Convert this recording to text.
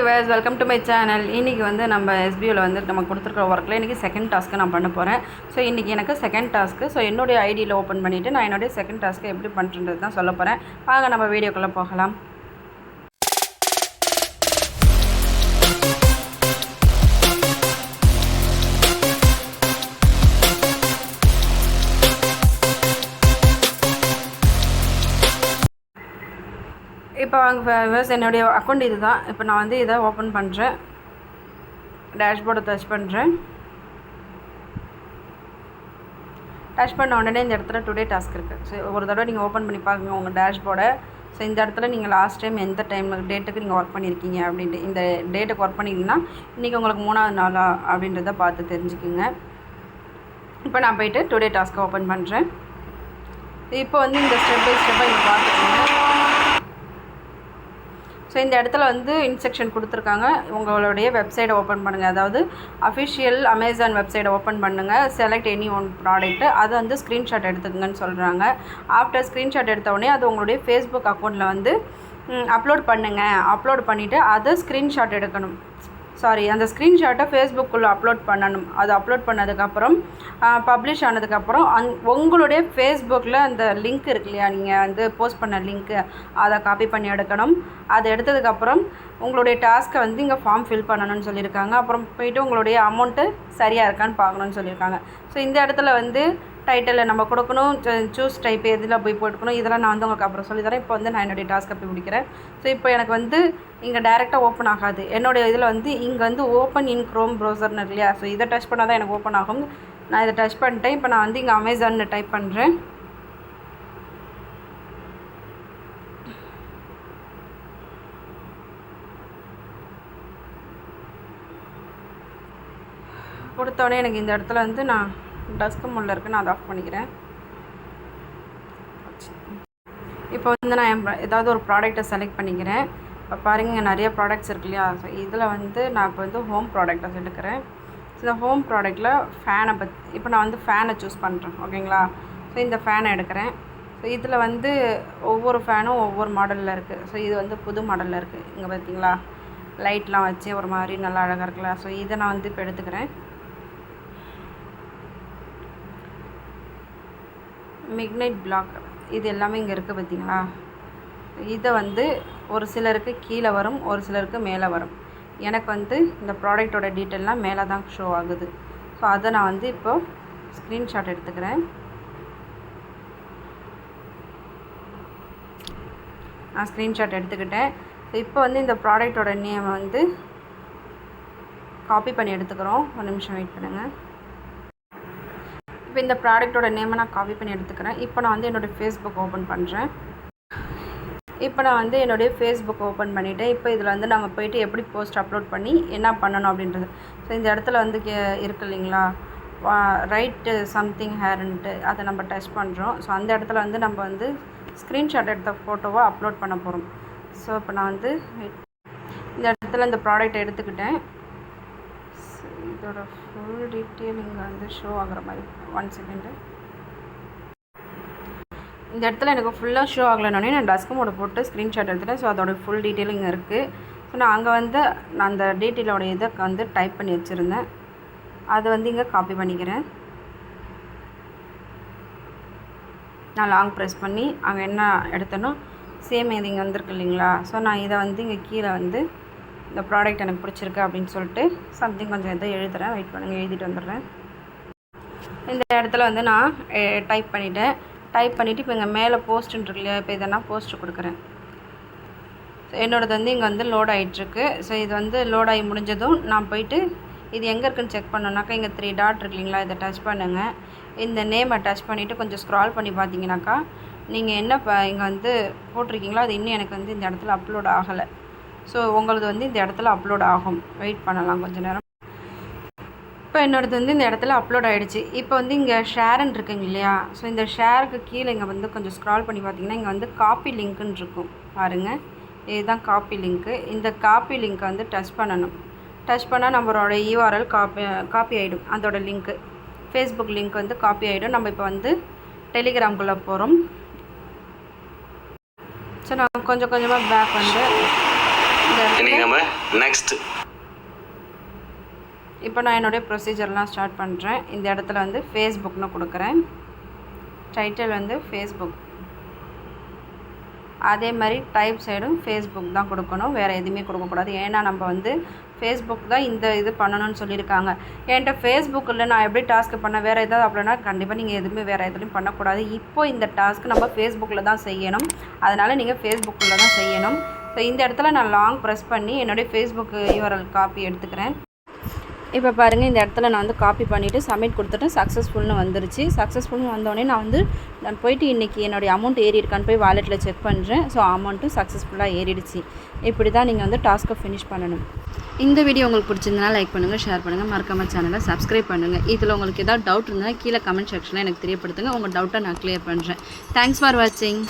Viewers welcome to my channel இன்றைக்கி வந்து நம்ம எஸ்பியூவில் வந்து நம்ம கொடுத்துருக்குற ஒர்க்கில் இன்றைக்கி செகண்ட் டாஸ்க்கு நான் பண்ண போகிறேன் ஸோ இன்றைக்கி எனக்கு செகண்ட் டாஸ்க்கு ஸோ என்னுடைய ஐடியில் ஓப்பன் பண்ணிவிட்டு நான் என்னுடைய செகண்ட் டாஸ்க்கு எப்படி பண்ணுறது தான் சொல்ல போகிறேன் வாங்க நம்ம வீடியோக்குள்ளே போகலாம். இப்போ வாங்க ஃபேவர்ஸ் என்னுடைய அக்கௌண்ட் இது தான் இப்போ நான் வந்து இதை ஓப்பன் பண்ணுறேன் டேஷ்போர்டை டச் பண்ணுறேன் டச் பண்ண உடனே இந்த இடத்துல டுடே டாஸ்க் இருக்குது ஸோ ஒரு தடவை நீங்கள் ஓப்பன் பண்ணி பாருங்க உங்கள் டேஷ்போர்டை ஸோ இந்த இடத்துல நீங்கள் லாஸ்ட் டைம் எந்த டைம் டேட்டுக்கு நீங்கள் ஒர்க் பண்ணியிருக்கீங்க அப்படின்ட்டு. இந்த டேட்டுக்கு ஒர்க் பண்ணிங்கன்னா இன்றைக்கி உங்களுக்கு மூணாவது நாளா அப்படின்றத பார்த்து தெரிஞ்சுக்குங்க. இப்போ நான் போயிட்டு டுடே டாஸ்க்கை ஓப்பன் பண்ணுறேன் இப்போ வந்து இந்த ஸ்டெப் பை ஸ்டெப்பாக இங்கே பார்த்துக்கோங்க. ஸோ இந்த இடத்துல வந்து இன்ஸ்ட்ரக்ஷன் கொடுத்துருக்காங்க. உங்களுடைய வெப்சைட்டை ஓப்பன் பண்ணுங்கள் அதாவது அஃபிஷியல் அமேசான் வெப்சைட்டை ஓப்பன் பண்ணுங்கள் செலக்ட் எனி ஒன் ப்ராடக்ட்டு அது வந்து ஸ்க்ரீன்ஷாட் எடுத்துக்கங்கன்னு சொல்கிறாங்க ஆஃப்டர் ஸ்க்ரீன்ஷாட் எடுத்த உடனே அது உங்களுடைய ஃபேஸ்புக் அக்கௌண்ட்டில் வந்து அப்லோட் பண்ணுங்கள் அப்லோட் பண்ணிவிட்டு அதை ஸ்க்ரீன்ஷாட் எடுக்கணும். சாரி அந்த ஸ்க்ரீன்ஷாட்டை ஃபேஸ்புக்குள்ளே அப்லோட் பண்ணணும். அது அப்லோட் பண்ணதுக்கப்புறம் பப்ளிஷ் ஆனதுக்கப்புறம் அந் உங்களுடைய ஃபேஸ்புக்கில் அந்த லிங்க் இருக்கு இல்லையா? நீங்கள் வந்து போஸ்ட் பண்ண லிங்க்கு அதை காப்பி பண்ணி எடுக்கணும். அதை எடுத்ததுக்கப்புறம் உங்களுடைய டாஸ்க்கை வந்து இங்கே ஃபார்ம் ஃபில் பண்ணணும்னு சொல்லியிருக்காங்க. அப்புறம் போயிட்டு உங்களுடைய அமௌண்ட்டு சரியாக இருக்கான்னு பார்க்கணுன்னு சொல்லியிருக்காங்க. ஸோ இந்த இடத்துல வந்து டைட்டில் நம்ம கொடுக்கணும் சூஸ் டைப் எதில் போய் போட்டுக்கணும் இதெல்லாம் நான் வந்து உங்களுக்கு அப்புறம் சொல்லி தரேன். இப்போ வந்து நான் என்னுடைய டாஸ்க்கை போய் முடிக்கிறேன். ஸோ இப்போ எனக்கு வந்து இங்கே டேரெக்டாக ஓப்பன் ஆகாது. என்னுடைய இதில் வந்து இங்கே வந்து ஓப்பன் இன் க்ரோம் ப்ரௌசர்னு இல்லையா? ஸோ இதை டச் பண்ணால் தான் எனக்கு ஓப்பன் ஆகும். நான் இதை டச் பண்ணிட்டேன். இப்போ நான் வந்து இங்கே அமேசான்னு டைப் பண்ணுறேன் கொடுத்தோடனே எனக்கு இந்த இடத்துல வந்து நான் டஸ்க் முள்ள இருக்குது நான் அதை ஆஃப் பண்ணிக்கிறேன். இப்போ வந்து நான் என் ஏதாவது ஒரு ப்ராடக்ட்டை செலக்ட் பண்ணிக்கிறேன். இப்போ பாருங்க இங்கே நிறைய ப்ராடக்ட்ஸ் இருக்கு இல்லையா? ஸோ இதில் வந்து நான் இப்போ வந்து ஹோம் ப்ராடக்ட்டை எடுக்கிறேன். இந்த ஹோம் ப்ராடக்ட்டில் ஃபேனை பத் இப்போ நான் வந்து ஃபேனை சூஸ் பண்ணுறேன் ஓகேங்களா ஸோ இந்த ஃபேனை எடுக்கிறேன். ஸோ இதில் வந்து ஒவ்வொரு ஃபேனும் ஒவ்வொரு மாடலில் இருக்குது ஸோ இது வந்து புது மாடலில் இருக்குது இங்கே பார்த்தீங்களா லைட்லாம் வச்சு ஒரு மாதிரி நல்லா அழகாக இருக்குல்ல? ஸோ இதை நான் வந்து இப்போ எடுத்துக்கிறேன். மிக்னைட் பிளாக் இது எல்லாமே இங்கே இருக்குது பார்த்தீங்களா இதை வந்து ஒரு சிலருக்கு கீழே வரும் ஒரு சிலருக்கு மேலே வரும். எனக்கு வந்து இந்த ப்ராடக்டோட டீட்டெயிலாம் மேலே தான் ஷோ ஆகுது. ஸோ அதை நான் வந்து இப்போது ஸ்க்ரீன்ஷாட் எடுத்துக்கிறேன். நான் ஸ்க்ரீன்ஷாட் எடுத்துக்கிட்டேன். இப்போ வந்து இந்த ப்ராடக்டோட நேம் வந்து காப்பி பண்ணி எடுத்துக்கிறோம். ஒரு நிமிஷம் வெயிட் பண்ணுங்கள் இப்போ இந்த ப்ராடக்ட்டோட நேமை நான் காப்பி பண்ணி எடுத்துக்கிறேன். இப்போ நான் வந்து என்னோடய ஃபேஸ்புக் ஓப்பன் பண்ணுறேன் இப்போ நான் வந்து என்னுடைய ஃபேஸ்புக் ஓப்பன் பண்ணிவிட்டேன் இப்போ இதில் வந்து நம்ம போயிட்டு எப்படி போஸ்ட் அப்லோட் பண்ணி என்ன பண்ணணும் அப்படின்றது. ஸோ இந்த இடத்துல வந்து கே இருக்கு இல்லைங்களா? ரைட்டு சம்திங் ஹேர்ன்ட்டு அதை நம்ம டச் பண்ணுறோம் ஸோ அந்த இடத்துல வந்து நம்ம வந்து ஸ்க்ரீன்ஷாட் எடுத்த ஃபோட்டோவை அப்லோட் பண்ண போகிறோம் ஸோ இப்போ நான் வந்து இந்த இடத்துல இந்த ப்ராடக்ட் எடுத்துக்கிட்டேன். இதோட ஃபுல் டீட்டெயில் இங்கே வந்து ஷோ ஆகுற மாதிரி. ஒன் செகண்டு இந்த இடத்துல எனக்கு ஃபுல்லாக ஷோ ஆகலைனோடனே நான் டஸ்க் மோட போட்டு ஸ்க்ரீன்ஷாட் எடுத்துட்டேன். ஸோ அதோட ஃபுல் டீட்டெயில் இங்கே இருக்குது ஸோ நான் அங்கே வந்து நான் அந்த டீட்டெயிலோட இதை வந்து டைப் பண்ணி வச்சுருந்தேன். அதை வந்து இங்கே காப்பி பண்ணிக்கிறேன். நான் லாங் ப்ரெஸ் பண்ணி அங்கே என்ன எடுத்தனோ சேம் இது இங்கே வந்திருக்கு இல்லைங்களா? ஸோ நான் இதை வந்து இங்கே கீழே வந்து இந்த ப்ராடக்ட் எனக்கு பிடிச்சிருக்கு அப்படின்னு சொல்லிட்டு சம்திங் கொஞ்சம் எதோ எழுதுகிறேன் வெயிட் பண்ணுங்கள் எழுதிட்டு வந்துடுறேன். இந்த இடத்துல வந்து நான் டைப் பண்ணிவிட்டேன் டைப் பண்ணிவிட்டு இப்போ இங்கே மேலே போஸ்ட்டுன்னு இருக்கு இல்லையா இப்போ இதை நான் போஸ்ட்டு கொடுக்குறேன். என்னோடது வந்து இங்கே வந்து லோட் ஆகிட்டுருக்கு ஸோ இது வந்து லோட் ஆகி முடிஞ்சதும் நான் போயிட்டு இது எங்கே இருக்குன்னு செக் பண்ணோன்னாக்கா இங்கே த்ரீ டாட் இருக்கு இல்லைங்களா இதை டச் பண்ணுங்கள் இந்த நேமை டச் பண்ணிவிட்டு கொஞ்சம் ஸ்க்ரால் பண்ணி பார்த்தீங்கன்னாக்கா நீங்கள் என்ன இப்போ இங்கே வந்து போட்டிருக்கீங்களோ அது இன்னும் எனக்கு வந்து இந்த இடத்துல அப்லோட் ஆகலை. ஸோ உங்களது வந்து இந்த இடத்துல அப்லோட் ஆகும். வெயிட் பண்ணலாம் கொஞ்சம் நேரம். இப்போ என்னோடது வந்து இந்த இடத்துல அப்லோட் ஆகிடுச்சு இப்போ வந்து இங்கே ஷேர்ன்னு இருக்குங்க இல்லையா? ஸோ இந்த ஷேருக்கு கீழே இங்கே வந்து கொஞ்சம் ஸ்க்ரால் பண்ணி பார்த்தீங்கன்னா இங்கே வந்து காப்பி லிங்க்குன்னு இருக்கும். பாருங்கள் இதுதான் காப்பி லிங்க்கு இந்த காப்பி லிங்க்கை வந்து டச் பண்ணணும். டச் பண்ணால் நம்மளோட யூஆர்எல் காப்பி காப்பி ஆகிடும் அதோட லிங்க்கு ஃபேஸ்புக் லிங்க் வந்து காப்பி ஆகிடும் நம்ம இப்போ வந்து டெலிகிராம்குள்ளே போகிறோம் ஸோ நான் கொஞ்சம் கொஞ்சமாக பேக் வந்து இன்னைக்கு நம்ம நெக்ஸ்ட் இப்போ நான் என்னுடைய ப்ரொசீஜர்லாம் ஸ்டார்ட் பண்ணுறேன் இந்த இடத்துல வந்து ஃபேஸ்புக்னு கொடுக்குறேன். டைட்டில் வந்து ஃபேஸ்புக் அதே மாதிரி டைப் சைடும் ஃபேஸ்புக் தான் கொடுக்கணும். வேறு எதுவுமே கொடுக்கக்கூடாது. ஏன்னா நம்ம வந்து ஃபேஸ்புக் தான் இந்த இது பண்ணணும்னு சொல்லியிருக்காங்க. என்கிட்ட ஃபேஸ்புக் இல்லை நான் எப்படி டாஸ்க்கு பண்ண வேறு ஏதாவது அப்படின்னா கண்டிப்பாக நீங்கள் எதுவுமே வேறு எதுலையும் பண்ணக்கூடாது. இப்போ இந்த டாஸ்க் நம்ம ஃபேஸ்புக்கில் தான் செய்யணும். அதனால் நீங்கள் ஃபேஸ்புக்கில் தான் செய்யணும். ஸோ இந்த இடத்துல நான் லாங் ப்ரெஸ் பண்ணி என்னுடைய ஃபேஸ்புக் யூஆர்எல் காப்பி எடுத்துக்கிறேன். இப்போ பாருங்கள் இந்த இடத்துல நான் வந்து காப்பி பண்ணிவிட்டு சப்மிட் கொடுத்துட்டு சக்ஸஸ்ஃபுல்னு வந்துருச்சு. சக்ஸஸ்ஃபுல்னு வந்தோடனே நான் வந்து நான் போயிட்டு இன்றைக்கி என்னுடைய அமௌண்ட் ஏறி இருக்கான்னு போய் வாலெட்டில் செக் பண்ணுறேன் ஸோ அமௌண்ட்டும் சக்ஸஸ்ஃபுல்லாக ஏறிடுச்சு. இப்படி தான் நீங்கள் வந்து டாஸ்க்கை ஃபினிஷ் பண்ணணும். இந்த வீடியோ உங்களுக்கு பிடிச்சிருந்தனா லைக் பண்ணுங்கள் ஷேர் பண்ணுங்கள் மறக்காமல் சேனலை சப்ஸ்கிரைப் பண்ணுங்கள் இதில் உங்களுக்கு ஏதாவது டவுட் இருந்தால் கீழே கமெண்ட் செக்ஷனில் எனக்கு தெரியப்படுத்துங்க. உங்கள் டவுட்டை நான் கிளியர் பண்ணுறேன் தேங்க்ஸ் ஃபார் வாட்சிங்